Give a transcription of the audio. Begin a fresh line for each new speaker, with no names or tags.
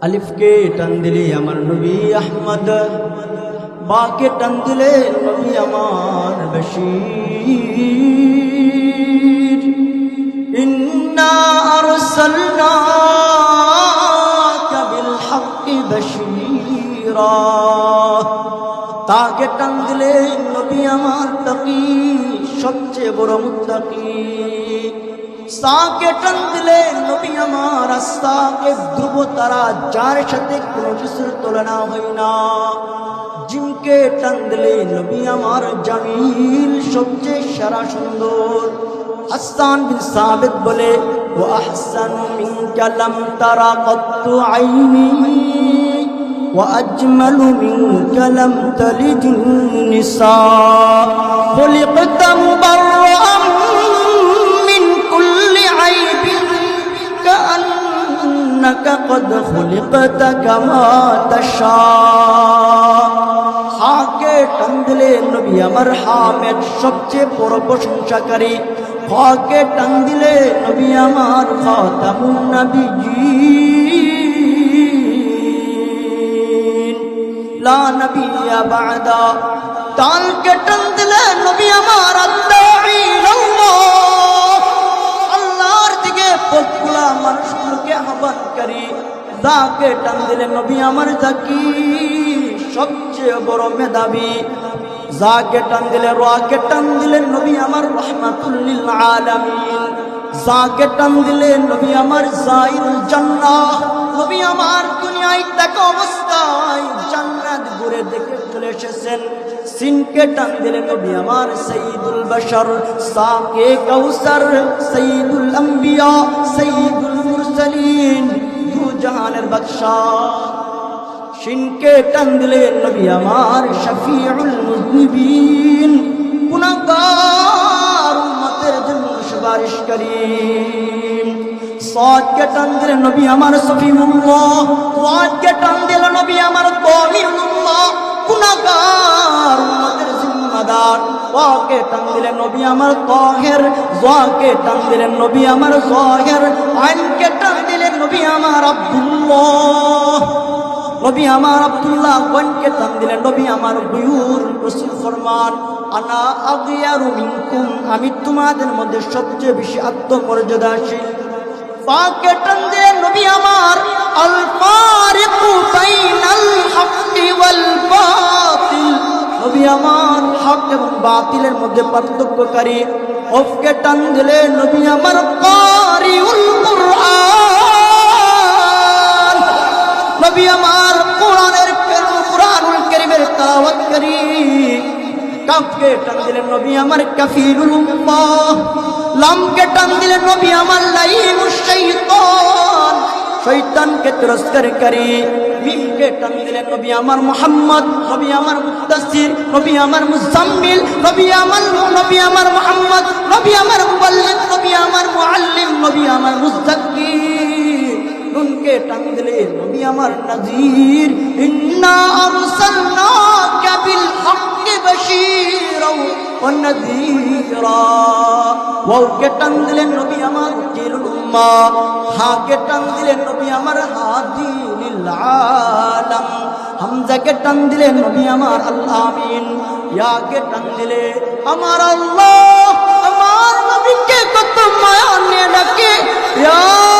আলিফকে টান দিলে আমার নবী আহমদ, বাকে টান দিলে নবী আমার বশীরা। তাকে টান দিলে নবী আমার তাকি, সবচেয়ে বড় মুত্তাকি। সাকে টান দিলে নবী আমার রাস্তাকে ধ্রুব তারা যার সাথে কোনো কিছুর তুলনা হয় না জিমকে টান দিলে নবী আমার জামিল সবচেয়ে সারা সুন্দর হাসান বিন সাবিত বলে ও আহসান মিনকা লাম তারা কত্তু আইনি وأجمل منك لم تلد النساء خلقت مبرأ كما تشاء হাকে টান দিলে নবী আমার হামেদ সবচেয়ে বড় প্রশংসাকারী হাকে টান দিলে নবী আমার খাতামুন নবীজিন লা নবিয়া বাদা তালকে টান দিলে নবী আমার আত্মাই যাকে টান দিলে নবী আমার জাকি। সবচেয়ে বড় মেধাবী। যাকে টান দিলে রাকে টান দিলে নবী আমার রহমাতুল্লিল আলামিন। যাকে টান দিলে নবী আমার জাইল জান্নাহ। নবী আমার দুনিয়ায় থাকা অবস্থায় জান্নাত ঘুরে দেখে চলে এসেছেন। সিনকে টান দিলে নবী আমার সঈদুল বশর। সাকে কৌসর সঈদুল আম্বিয়া, সঈদুল মুরসালিন। জাহানের বাদশাহ। শিনকে টান দিলে নবী আমার শফিউল মুজনিবিন। গুনাহগার উম্মতের জন্য সুপারিশকারী সাদকে টান দিলে নবী আমার সফিউল্লাহ ওয়াদকে টান দিলে নবী আমার তামিরুল্লাহ টান দিলে নবী আমার তাহের টান দিলে নবী আমার জাহের আইনকে টান দিলে নবী আমার আব্দুল্লাহ। নবী আমার আব্দুল্লাহ টান দিলেন নবী আমার রসুল ফরমান, আনা মিনকুম আমি তোমাদের মধ্যে সবচেয়ে বেশি আত্মমর্যাদাশীল। পাকে টান দিলেন নবী আমার আল ফারিকু বাইনাল ওয়াল বাতিল নবী আমার হক এবং বাতিলের মধ্যে পার্থক্যকারী। অফকে টান দিলে নবী আমার কারিউল কুরআন। নবী আমার কোরআনের কোরআনুল কারীমের তেলাওয়াত করি। কাফকে টান দিলেন নবী আমার কাফিরুল উম্মাহ। লামকে টান দিলেন নবী আমার শাইতান শয়তানকে তিরস্কার করি মিমকে টান দিলেন নবী আমার মুহাম্মদ নবী আমার মুদাসসির নবী আমার মুজাম্মিল নবী আমার নবী আমার মোহাম্মদ নবী আমার মুবাল্লিগ নবী আমার মুআল্লিম নবী আমার মুযাক্কির নুনকে টান দিলে নবী আমার নাজির। ইন্না আরসালনাকা বিল হাক্কি বাশীরা ওয়া নাযীরা। ওয়াওকে টান দিলেন নবী আমার জিরুল উম্মা, হাকে টান দিলেন নবী আমার হাদি লিল আলাম, হামজাকে টান দিলেন নবী আমার আল্লাহ আমিন, ইয়াকে টান দিলে আমার আল্লাহ, আমার নবীকে কত মায়া নিয়ে ডাকে, ইয়া